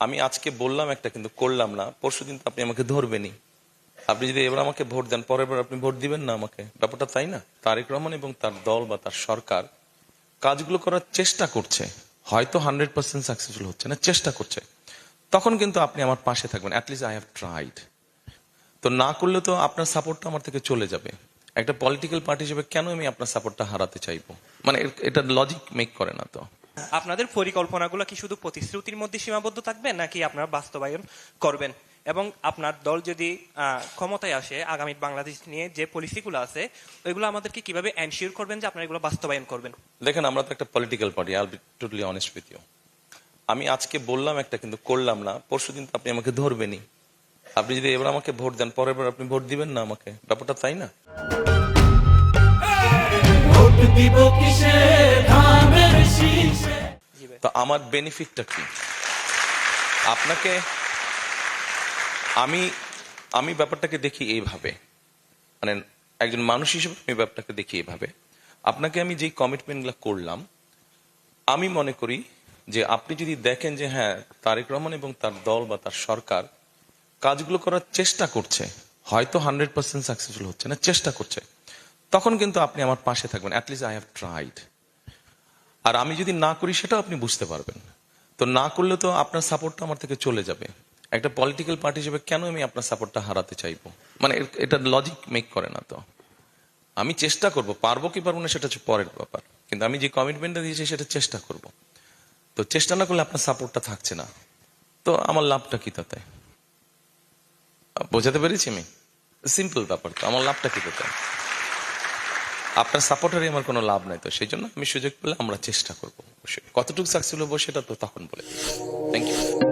আমি আজকে বললাম একটা, কিন্তু করলাম না। পরশু দিন আপনি আমাকে ধরবেনই। আপনি যদি এবার আমাকে ভোট দেন, পরের বার আপনি ভোট দিবেন না আমাকে? ব্যাপারটা তাই না? তারেক রহমান এবং তার দল বা তার সরকার কাজগুলো করার চেষ্টা করছে। হয়তো হান্ড্রেড পার্সেন্ট সাকসেসফুল হচ্ছে না, চেষ্টা করছে। তখন কিন্তু আপনি আমার পাশে থাকবেন। অ্যাটলিস্ট আই হ্যাভ ট্রাইড তো না করলে তো আপনার সাপোর্টটা আমার থেকে চলে যাবে। একটা পলিটিক্যাল পার্টি হিসেবে কেন আমি আপনার সাপোর্টটা হারাতে চাইব? মানে এটা লজিক মেক করে না তো। আপনাদের পরিকল্পনাগুলো কি শুধু প্রতিশ্রুতির মধ্যে সীমাবদ্ধ থাকবে নাকি আপনারা বাস্তবায়ন করবেন? এবং আপনার দল যদি ক্ষমতায় আসে আগামী বাংলাদেশ নিয়ে যে পলিসিগুলো আছে ওইগুলো আমাদেরকে কীভাবে এনশিওর করবেন যে আপনারা এগুলো বাস্তবায়ন করবেন? দেখেন আমরা তো একটা political party I'll be totally honest with you আমি আজকে বললাম একটা কিন্তু করলাম না। পরশু দিন তো আপনি আমাকে ধরবেনই। আপনি যদি এবার আমাকে ভোট দেন পরের বার আপনি ভোট দিবেন না আমাকে। ব্যাপারটা তাই না? ভোট দিব কিসে? তো আমার বেনিফিটটা কি? আপনাকে, আমি আমি ব্যাপারটাকে দেখি এইভাবে মানে একজন মানুষ হিসেবে আমি ব্যাপারটাকে দেখি এইভাবে আপনাকে আমি যেই কমিটমেন্টগুলো করলাম, আমি মনে করি যে আপনি যদি দেখেন যে হ্যাঁ তারেক রহমান এবং তার দল বা তার সরকার কাজগুলো করার চেষ্টা করছে, হয়তো হান্ড্রেড পার্সেন্ট সাকসেসফুল হচ্ছে না, চেষ্টা করছে, তখন কিন্তু আপনি আমার পাশে থাকবেন at least I have tried আর আমি যদি না করি, সেটাও আপনি বুঝতে পারবেন তো না করলে তো আপনার সাপোর্টটা আমার থেকে চলে যাবে। একটা পলিটিক্যাল পার্টি হিসেবে কেন আমি আপনার সাপোর্টটা হারাতে চাইব? মানে এটা লজিক মেক করে না তো। আমি চেষ্টা করব, পারব কি পারব না, সেটা হচ্ছে পরের ব্যাপার। কিন্তু আমি যে কমিটমেন্টটা দিয়েছি, সেটা চেষ্টা করব। তো চেষ্টা না করলে আপনার সাপোর্টটা থাকছে না। তো আমার লাভটা কি তাতে? বোঝাতে পেরেছি আমি? সিম্পল ব্যাপার তো, আমার লাভটা কি তাতে? আপনার সাপোর্টারই আমার কোনো লাভ নাই তো সেই জন্য আমি সুযোগ পেলে আমরা চেষ্টা করব। কতটুকু সাকসেসফুল হব সেটা তো তখন বলে থ্যাংক ইউ